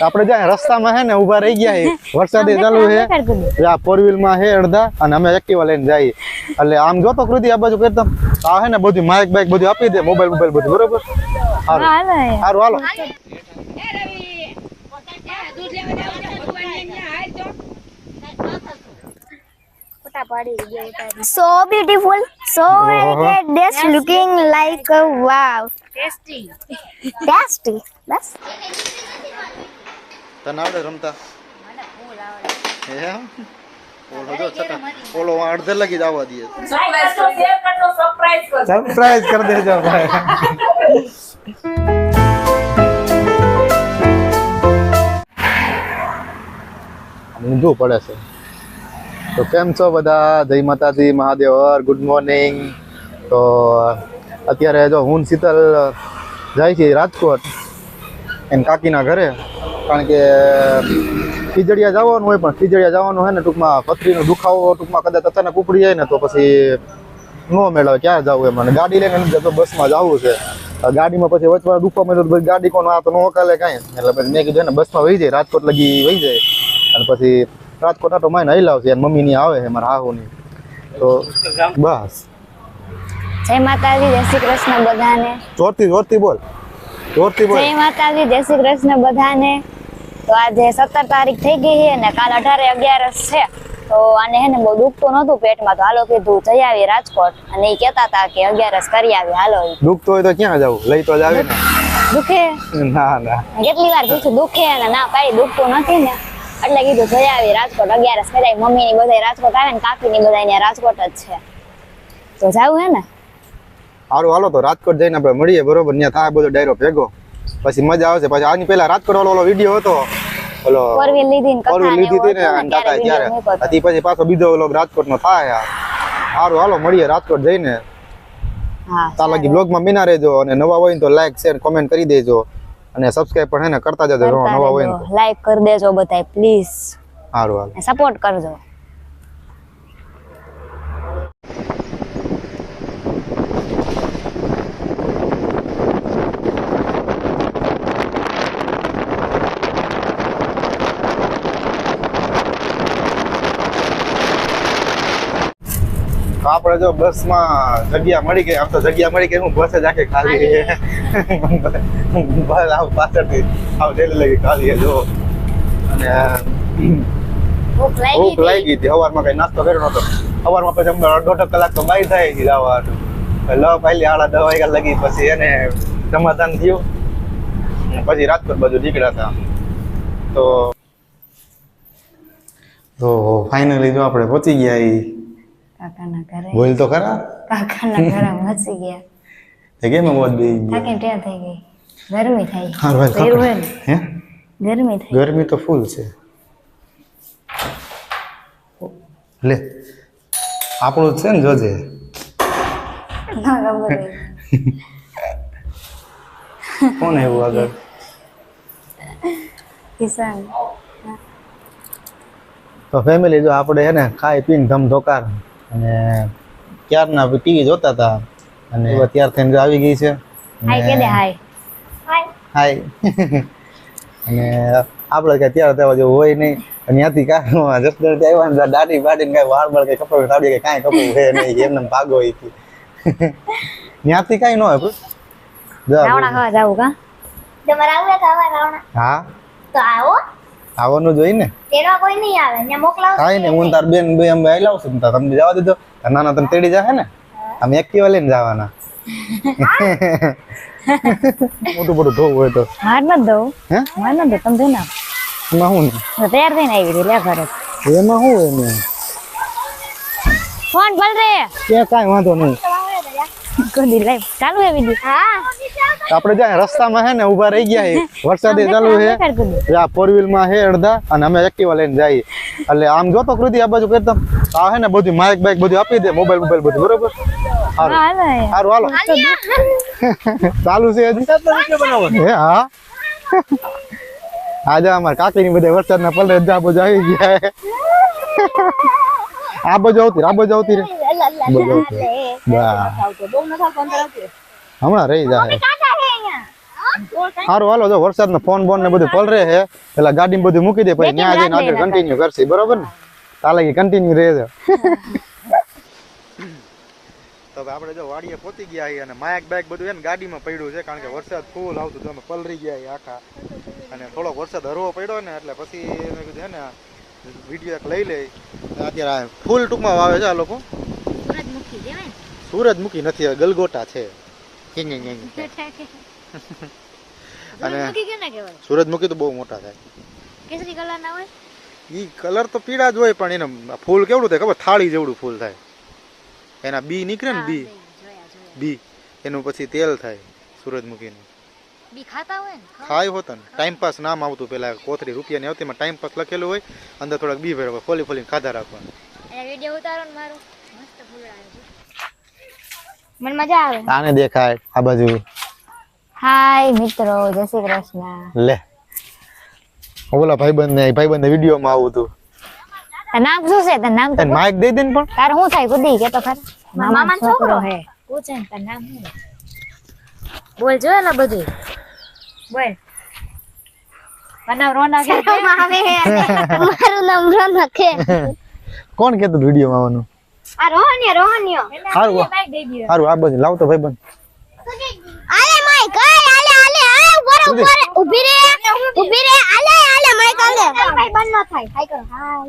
આપણે જ્યાં રસ્તામાં હે ને ઊભા રહી ગયા છે વરસાદ ચાલુ છે. આ ફોર વ્હીલમાં હે અડધા અને અમે એક્ટિવા લઈને જઈએ. એટલે આમ જોતો કૃતિ આ બાજુ કરતા આ હે ને બધું માઇક બાઇક બધું આપી દે મોબાઈલ મોબાઈલ બધું બરોબર? સારું સારું હાલો So beautiful, so very great dish looking like a wow. Tasty. Tasty. બસ. તને આવડે રમતા. એમ? ઓલો જો છતાં ઓલો અડધે લગી જ આવવા દે સરપ્રાઈઝ કરી દેજો ભાઈ. ઊંધું પડે છે. તો કેમ છો બધા? જય માતાજી મહાદેવ હર ગુડ મોર્નિંગ તો અત્યારે જો હું શીતલ જાય છે રાજકોટ એમ કાકીના ઘરે. કારણ કે ખીજડીયા જવાનું હોય પણ ખીજડીયા જવાનું હોય ને ટૂંકમાં પથરીનો દુખાવો ટૂંકમાં કદાચ અચાનક ઉપડી જાય ને તો પછી ન મેળવે ક્યાં જવું એમ? અને ગાડી લઈને જતો બસમાં જવું છે. ગાડીમાં પછી વચમાં દુખવા મળ્યો તો ગાડી કોણ આ તો નો કાલે કાંઈ. એટલે પછી મેં કીધું ને બસમાં વહી જાય રાજકોટ લગી વહી જાય. અને પછી રાજકોટ આટો માઈને હલાવશે અને મમ્મીની આવે છે મારા હાહુની. તો બસ. જય માતાજી જય શ્રી કૃષ્ણ બધાને. જોરથી જોરથી બોલ. જોરથી બોલ. જય માતાજી જય શ્રી કૃષ્ણ બધાને. તો આજે સત્તર તારીખ થઈ ગઈ છે ને કાલ અઢારે અગિયારસ છે. તો આને હે ને બહુ દુખતું નહોતું પેટમાં તો હાલો કીધું જઈ આવી રાજકોટ. અને એ કહેતા હતા કે અગિયારસ કરી આવી હાલો દુખતું હોય તો ક્યાં જવું? લઈ તો જ આવે ને. દુખે? ના ના. કેટલી વાર પૂછું દુખે અને ના કઈ દુખતું નથી ને. એટલે કીધું જઈ આવી રાજકોટ અગિયારસ કરાય મમ્મી ની બધા રાજકોટ આવે ને કાકી ની બધા રાજકોટ જ છે. તો જાવું હે ને? સારું હાલો તો રાજકોટ જઈને આપણે મળીએ બરોબર? ત્યાં થાય બધો ડાયરો ભેગો. પછી મજા આવશે. પછી આની પહેલા રાજકોટ વાળો વીડિયો હતો. ઓલો ફોર લીધી ને ફોર કથા વ્હીલ ને લીધી હતી ને કાકા. ત્યારે. હતી. પછી પાછો બીજો ઓલો રાજકોટ નો થાય સારું હાલો મળીએ રાજકોટ જઈને. હા ત્યાં લગી બ્લોગમાં બિના રહેજો અને નવા હોય તો લાઈક શેર કોમેન્ટ કરી દેજો. અને સબસ્ક્રાઇબ પણ હે ને કરતા જજો નવા હોય લાઈક કરી દેજો બધાય પ્લીઝ સારું હાલો સપોર્ટ કરજો તો આપણે જો બસમાં જગ્યા મળી ગઈ આમ તો જગ્યા મળી ગઈ હું બસ જ આખી ખાલી બસ આવ પાછળથી આવું ડેલી લગી ખાલી જો અને ભૂખ લાગી ગઈ હતી? સવારમાં કઈ નાસ્તો કર્યો નતો સવારમાં પછી અમે અડધો કલાક તો બાય થાય છે જવાનું. લ પહેલી આડા દસ વાગ્યા લગી પછી એને સમાધાન થયું. પછી રાજકોટ બાજુ નીકળ્યા હતા. તો તો ફાઇનલી જો આપણે પહોંચી ગયા કાકાના ઘરે. બોલ તો ખરા. કાકાના ઘરે મચી ગયા. એ કેમ મોજ બે થાકી ત્યાં થઈ ગઈ. ગરમી થઈ. ભાઈ હે? ગરમી થઈ. ગરમી તો ફૂલ છે. લે આપણું છે ને જોજે. ના ખબર કોણ એવું આગળ? કિસાન. તો ફેમિલી જો આપણે હે ને ખાઈ પીને ધમધોકાર. અને ક્યારના ટીવી જોતા હતા. અને અત્યાર થઈને આવી ગઈ છે. હાય કે હાય હાય હાય અને આપણે કઈ ત્યારે તેવા જેવું હોય નહીં. અને ત્યાંથી કાંઈ જસદણથી આવ્યા ને દાઢી બાઢી કઈ વાળ બળ કઈ કપડું સાડી કઈ કાંઈ કપડું હે નહીં એમને એમ ભાગો હોય ત્યાંથી કાંઈ ન હોય રાવણા ખાવા જાવું કા? તમારે આવું ખાવા રાવણા. હા. તો આવો. આવવાનું જોઈએ ને. તેડવા કોઈ નહીં આવે ને મોકલાવ કાઈ ને હું તાર બેન બે અમે આવી લાવશું તાર તમને જવા દેજો. નાના તને તેડી જાહે ને અમે એક્ટિવા લઈને જવાના. મોટું મોટું ધોવું હોય તો. હાર ન દઉં. હે? માર ન દઉં તમે નાખો. એમાં શું તો તૈયાર થઈને આવી રહી લે ઘરે. એમાં શું હોય ને? ફોન ભલ રે. કે કાઈ વાંધો નહીં. કોદી લાઈવ. ચાલુ હે વિડિયો હા. આપણે જ્યાં રસ્તામાં હે ને ઊભા રહી ગયા હે વરસાદે ચાલુ છે આ ફોર વ્હીલમાં છે અડધા અને અમે એક્ટિવા લઈને જઈએ. એટલે આમ જોતો કૃતિ આ બાજુ કરતા આ હે ને બધું માઇક બાઇક બધું આપી દે મોબાઈલ મોબાઈલ બધું બરોબર? હારું. સારું હાલો ચાલુ. છે હજી? હે હા? આજે અમાર કાકીની બધે વરસાદના પલરે જ બાજુ આવી ગયા. આ બાજુ આવતી રે, આ બાજુ આવતી. રે. હમણાં રહી જાય સારું હાલો જો વરસાદ નો ફોન બોન ને બધું પલરે છે એટલે ગાડી બધું મૂકી દે પછી ત્યાં જઈને આગળ કન્ટિન્યુ કરશે. બરોબર ને? તાલે કે કન્ટિન્યુ રહે છે. તો આપણે જો વાડીએ પહોંચી ગયા છીએ અને માયક બાઇક બધું એને ગાડીમાં પડ્યું છે કારણ કે વરસાદ ફૂલ આવતું તો અમે પલરી ગયા આખા. અને થોડોક વરસાદ હરવો પડ્યો ને એટલે પછી મેં કીધું છે ને વીડિયો એક લઈ લે. અત્યારે આ ફૂલ ટૂંકમાં વાવે છે આ લોકો. સૂરજમુખી નથી ગલગોટા છે. અને સૂરજમુખી તો બહુ મોટા થાય. કેસરી કલર ના હોય? ઈ કલર તો પીળા જ હોય પણ એને ફૂલ કેવડું થાય ખબર? થાળી જેવડું ફૂલ થાય. એના બી નીકળે ને બી. બી એનું પછી તેલ થાય સૂરજમુખીનું બી ખાતા હોય ને? ખાય હોત ને. ટાઈમ પાસ નામ આવતું પેલા કોથળી રૂપિયા ની આવતી માં ટાઈમ પાસ લખેલું હોય અંદર થોડાક બી ભેરવા ફોલી ફોલીને ખાધા રાખવાનું. એ વિડિયો ઉતારો ને મારો. મસ્ત ફૂલડા મને મજા આવે. આને દેખાય આ બાજુ. હાય મિત્રો જય શ્રી કૃષ્ણ. લે. ઓલા ભાઈબંધ ને ભાઈબંધ વિડીયોમાં આવું તું નામ શું છે? તાર નામ તો માઈક દે દે ને પણ. તાર શું થાય કુદી કે તો ખર મામા છોકરો. હે. પૂછે તાર નામ શું બોલ જો એલા બધું? બોલ કે આવે મારું નામ રોનક છે કોણ કેતું વિડીયોમાં આવવાનું આ રોહનીય રોહનીય. સારું બાઈક દઈ દીધો સારું આ બાજુ લાવતો આલે માઈક આલે આલે આલે આલે ઉપર ઉપર. ઊભી રે ઊભી રે આલે આલે માઈક આલે. ભાઈ બન ન થાય. હાય કરો.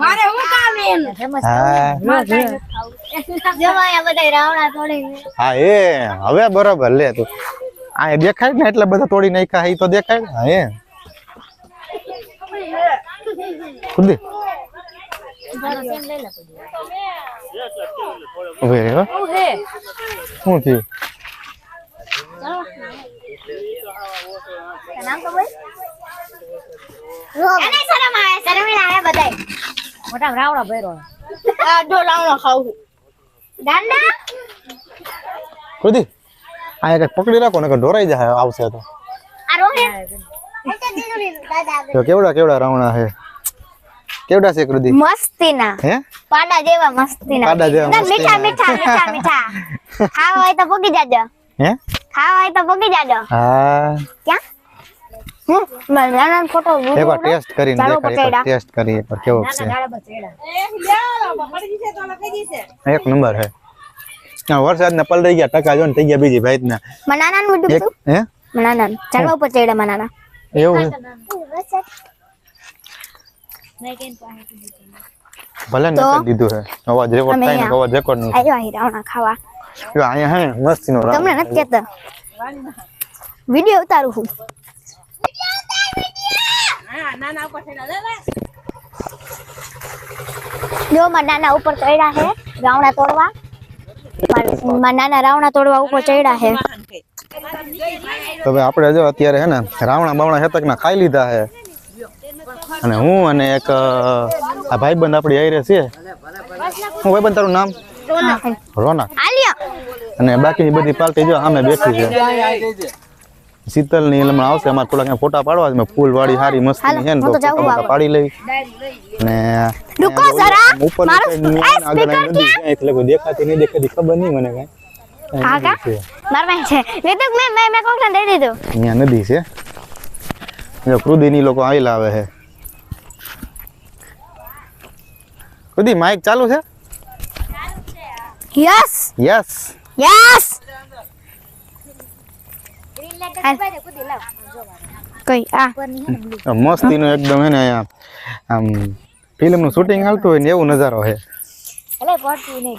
મારે હું કામ એમ હા. જમાયા બધા રાવણા તોડી હા એ હવે બરાબર. લે તું. આ દેખાય ને એટલે બધા તોડી નાખ્યા એ તો દેખાય ને? હા એ ખુદી. શું થયું? મોટા રાવડા આ ખાવું ગાંડા ખુદી આ એક પકડી રાખો ને ઢોરાઈ જાય આવશે તો આ રોહિત દાદા તો કેવડા કેવડા રાવણા છે કેવડા છે કૃતિ મસ્તીના હે પાડા જેવા મસ્તીના પાડા જેવા એકદમ મીઠા મસ્તીના. મીઠા મીઠા મીઠા ખાવા હોય તો પોગી જાજો હે ખાવા હોય તો પોગી જાજો હા ક્યાં હમ મારા નાના ફોટો એકવાર ટેસ્ટ કરીને ચાલો દેખાડ એકવાર પચેડા. ટેસ્ટ કરી એકવાર કેવો છે? દાડા પર ચડ્યા એક નંબર હે. આ વરસાદના રહી ગયા ટકા જો ને થઈ ગયા બીજી ભાઈ ના મનાના નાના મુદ્દું હે? મનાના નાના. ચાલો ઉપર ચડ્યા મનાના એવું ભલે ને દીધું હે. અવાજ રેકોર્ડ થાય ને અવાજ રેકોર્ડનું આયો અહીં રાવણા ખાવા. જો આયા હે મસ્તી નો તમને નથી કેતો વીડિયો ઉતારું છું જો મારા નાના ઉપર ચડ્યા હે રાવણા તોડવા. મારા મારા નાના રાવણા તોડવા ઉપર ચડ્યા હે. તો ભાઈ આપણે જો અત્યારે હે ને રાવણા બાવણા હેતક ના ખાઈ લીધા છે અને હું અને એક આ ભાઈબંધ આપણી આયરે છે. હું ભાઈબંધ તારું નામ? રોનક. આલ્યો. અને બાકીની બધી પાર્ટી જો સામે બેઠી છે. શીતલની હમણાં આવશે. અમારે થોડાક અહીંયા ફોટા પાડવા છે. મેં ફૂલ વાળી સારી મસ્તી હાલો, છે ને હું તો તો જાઉં ફોટા હવે. પાડી લઈ. અને રૂકો અહીંયા જરા, ઓલી ઉપરની મારું side ની આ આગળ speaker અહીં નદી છે, અહીંથી કોઈ દેખાતી નહીં દેખાતી ખબર નહીં મને કઈ. હા કા? મારા પાસે છે. વિતુક મેં મેં મેં કોકને દઈ દીધું. અહીંયા નદી છે. જો કૃદીની લોકો આવેલા આવે છે. કૃદી માઇક ચાલુ છે? યસ યસ યસ કઈ આ. મસ્તીનું એકદમ હે ને આમ આમ ફિલ્મનું શૂટિંગ હાલતું હોય ને એવું નજારો છે અલે પડતી નહીં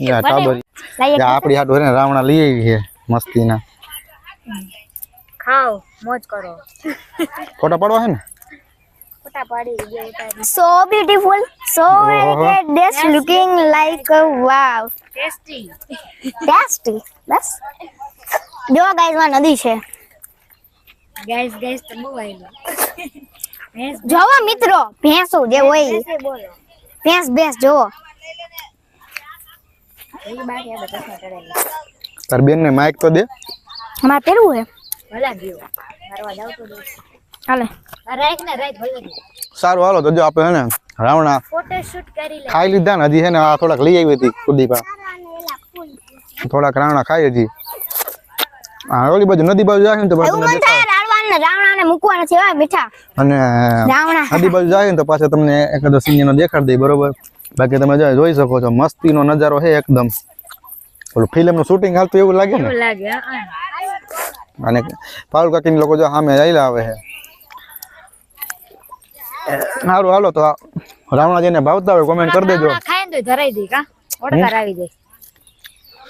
યા ટાબરી. યા હાટ ને રાવણા લઈ આવી છે મસ્તીના. ખાઓ મોજ કરો. ફોટા પાડવા છે ને? ફોટા પાડી સો બ્યુટીફુલ સો so ઓહો. this looking a ટેસ્ટી બસ. જો ગાઈસમાં નદી છે. ગાઈસ ગાઈસ તો બહુ ભેંસ જોવો મિત્રો ભેંસો જે હોય. ભેંસે બોલો. ભેંસ ભેંસ જોવો. તાર બેન ને માઇક તો દે. અમાર પેલું હે ભલા ગયો. મારવા જાવ તો હાલે. રાખ ને રાઈટ ભલે સારું હાલો તો જો આપણે હે ને રાવણા ફોટો શૂટ કરી લે. ખાઈ લીધા ને હજી છે ને આ થોડાક લઈ આવી હતી કુદીપા થોડાક રાવણા ખાઈએ છીએ હા ઓલી બાજુ નદી બાજુ જાય ને તો અને નદી બાજુ જાય ને તો પાછા તમને એકાદો સિંહ દેખાડી દઈ બરોબર? બાકી તમે જોઈ શકો છો મસ્તીનો નજારો છે એકદમ. ઓલું ફિલ્મનું શૂટિંગ હાલતું એવું લાગે ને? અને પારુલ કાકીની લોકો જો સામે આવેલા આવે છે. સારું હાલો તો રાવણા રાવણાજીને ભાવતા હોય કોમેન્ટ કરી દેજો. ખાય ને તો ધરાઈ દઈ કા? ઓડકાર આવી જાય.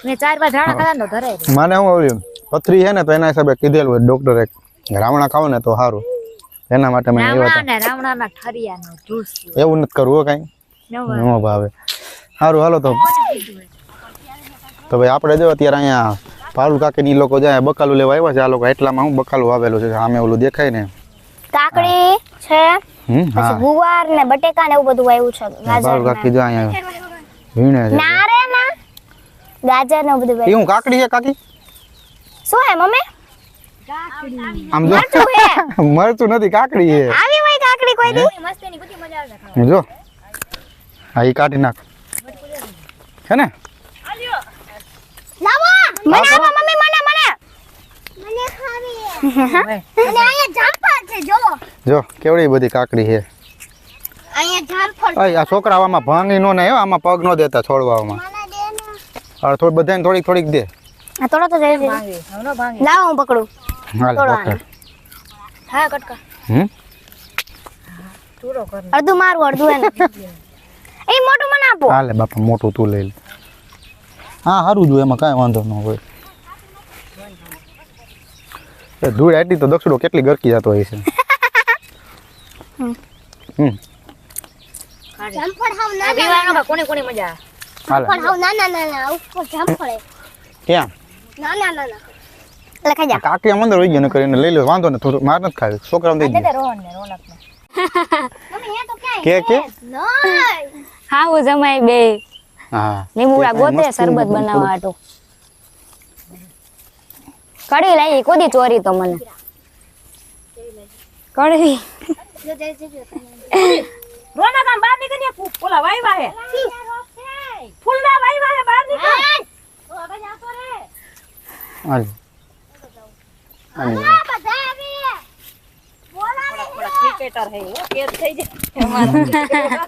મેં ચાર પાંચ રાણા ને ધરાઈ દઈ મને હું આવ્યું પથરી છે ને તો એના હિસાબે કીધેલું હોય ડોક્ટરે રાવણા ખાવ ને તો સારું એના માટે મેં આવ્યો ને રાવણાના ઠરિયાનો જ્યુસ એવું નથી કરવું કાઈ. નો ન ભાવે. સારું હાલો તો. તો ભાઈ આપણે જો અત્યારે અહીંયા પારુલ કાકીની ની લોકો જાય બકાલું લેવા આવ્યા છે આ લોકો એટલામાં હું બકાલું આવેલું છે સામે ઓલું દેખાય ને. કાકડી છે પછી હા. ગુવાર ને બટેકા ને એવું બધું આવ્યું છે પારુલ કાકી જો અહીંયા વીણે છે. ના ગાજર ને એવું બધું એ હું કાકડી છે કાકી? શું હે મમ્મી? આમ જો મરચું હે. મરચું નથી કાકડી છે. આવી હોય કાકડી કોઈ દી? મસ્ત બધી મજા આવે ખાવા જો. હા એ કાઢી નાખ. છે ને? લાવો મને આપો મમ્મી મને મને. મને ખાવી અને અહીંયા જામફળ છે જો જો કેવડી બધી કાકડી છે. અહીંયા જામફળ આ છોકરા આમાં ભાંગી નો ને આમાં પગ નો દેતા છોડવામાં થોડી બધાને થોડીક થોડીક દે. આ થોડો તો જઈ ભાંગી હમણાં ભાંગી. લાવો હું પકડું. હાલ પકડ હા કટકા. હમ? ચૂરો કર. અડધું મારું અડધું એને. એ મોટું મને આપો. હાલે બાપા મોટું તું લઈ લે. હા સારું જો એમાં કાંઈ વાંધો ન હોય. એ ધૂળ આટલી તો દક્ષડો કેટલી ગરકી જતો હોય છે. હમ. હમ. કોને કોને મજા? આવે હાલે હાવ ઉપર એટલે ખાઈ જા. કાકી આમ અંદર વહી ગયો ને કરીને લઈ લો. વાંધો ને થોડું માર નથી ખાવી છોકરાઓને દઈ દે. રોહન ને રોનક ને મમ્મી એ તો કે કે? હા હું જમાઈ બે. હા. લીંબુડા ગોતે શરબત બનાવવા હાટુ. કઢી લાવી કોદી ચોરી તો મને. કઢી. બહાર નીકળી ફૂ ભાઈ વાયવા બહાર નીકળ વાયવા હવે જાતો રે હાલ. હાલ. બધા આવી બોલા ક્રિકેટર હે. ઓ કેદ થઈ જાય.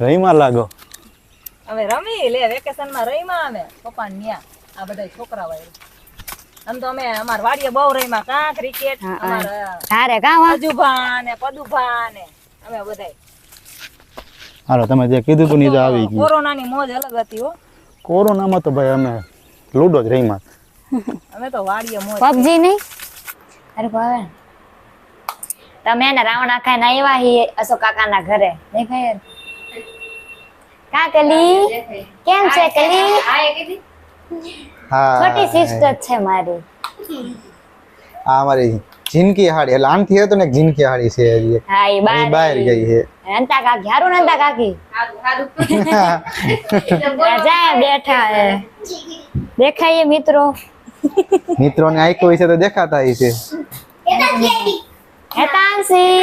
રહીમાં લાગો. હવે રમી લે વેકેશનમાં રહીમાં અમે. પપ્પા ન્યા આ બધા છોકરા વાય આમ તો અમે અમાર વાડીએ બહુ રહીમાં કા ક્રિકેટ અમાર હારે કા વાજુભા ને પદુભા ને અમે બધા હાલો તમે જે કીધું તું નીચે આવી ગયું. કોરોનાની મોજ અલગ હતી હો. કોરોનામાં તો ભાઈ અમે લૂડો જ રહીમાં અમે તો વાડીએ મોજ પબજી નહીં? અરે ભાવે તમે એને રાવણા ના આવ્યા હી અશોક કાકાના ઘરે. દેખાય કા કલી? કેમ છે કલી? હા છોટી સિસ્ટર છે મારી. આ અમારી જિંદગી હાડી એટલે આનથી હતો ને જિંદગી હાડી છે. હા એ એ બહાર ગઈ છે. નંતા કાકી હારું નંતા કાકી? રાજા બેઠા હે. દેખાય મિત્રો? મિત્રોને આઈકો છે તો દેખાતા હી છે. હેતાંશી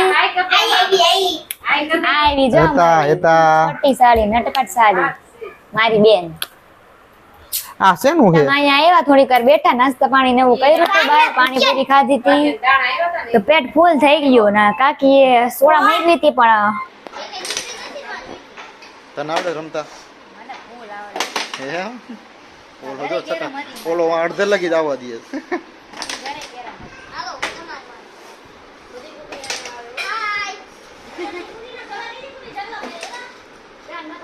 આવી જો હેતા હેતા. મોટી સાડી નટકટ સાડી. મારી બેન. આ શેનું છે? અહીંયા આવ્યા થોડીક વાર બેઠા નાસ્તા પાણી ને એવું કર્યું હતું બહાર પાણીપુરી ખાધી હતી. તો પેટ ફૂલ થઈ ગયું ના કાકીએ સોડા મોકલી હતી પણ તને આવડે રમતા? એમ? ઓલો જો છતાં ઓલો અડધે લગી જ આવવા દે.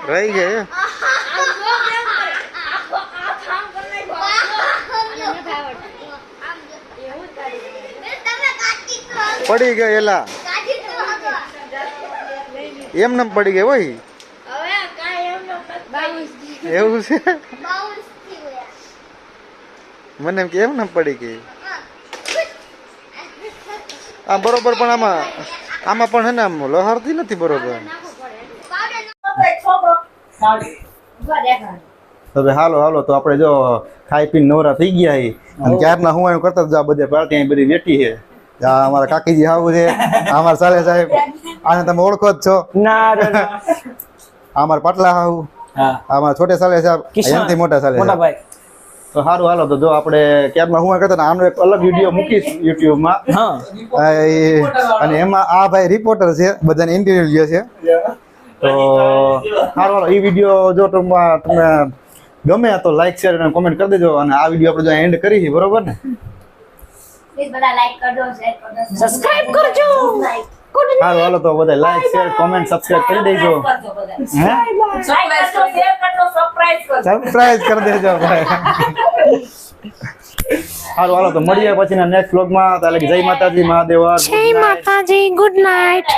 રહી ગઈ પડી ગઈ એલા. એમ નમ પડી ગઈ હોય. એવું છે? મને એમ કે એમ નમ પડી ગઈ. આ બરોબર પણ આમાં આમાં પણ હે ને આમ લહરતી નથી બરોબર. હવે હાલો હાલો તો આપણે જો ખાઈ પીને નવરા થઈ ગયા હી. અને ક્યારના હું એમ કરતા જ બધે પાર્ટી બધી વેઠી છે અમારા કાકીજી આવું છે. અમારા સાલે સાહેબ આને તમે ઓળખો જ છો. ના. અમારા પાટલા હાહુ હા. છોટે સાલે સાહેબ એનાથી મોટા સાલે મોટા ભાઈ તો સારું હાલો તો જો આપણે ક્યારમાં હું કરતા આમનો આનો એક અલગ વીડિયો મૂકીશ યુટ્યુબમાં. અને એમાં આ ભાઈ રિપોર્ટર છે બધાને ઇન્ટરવ્યુ લે છે. તો સારું હાલો એ વીડિયો જો તમે તમને ગમે તો લાઈક શેર અને કોમેન્ટ કરી દેજો અને આ વીડિયો આપણે જો એન્ડ કરી છે બરોબર ને? પ્લીઝ બધા લાઈક કરજો શેર કરજો. સબસ્ક્રાઇબ કરજો હાલો હાલો તો બધા લાઈક શેર કોમેન્ટ સબસ્ક્રાઇબ કરી દેજો. કરજો બધા. હે? કરજો. શેર કરજો સરપ્રાઈઝ કરી દેજો ભાઈ. સારું હાલો તો મળીએ પછીના નેક્સ્ટ વ્લોગમાં તાલે જય માતાજી મહાદેવ. જય માતાજી ગુડ નાઇટ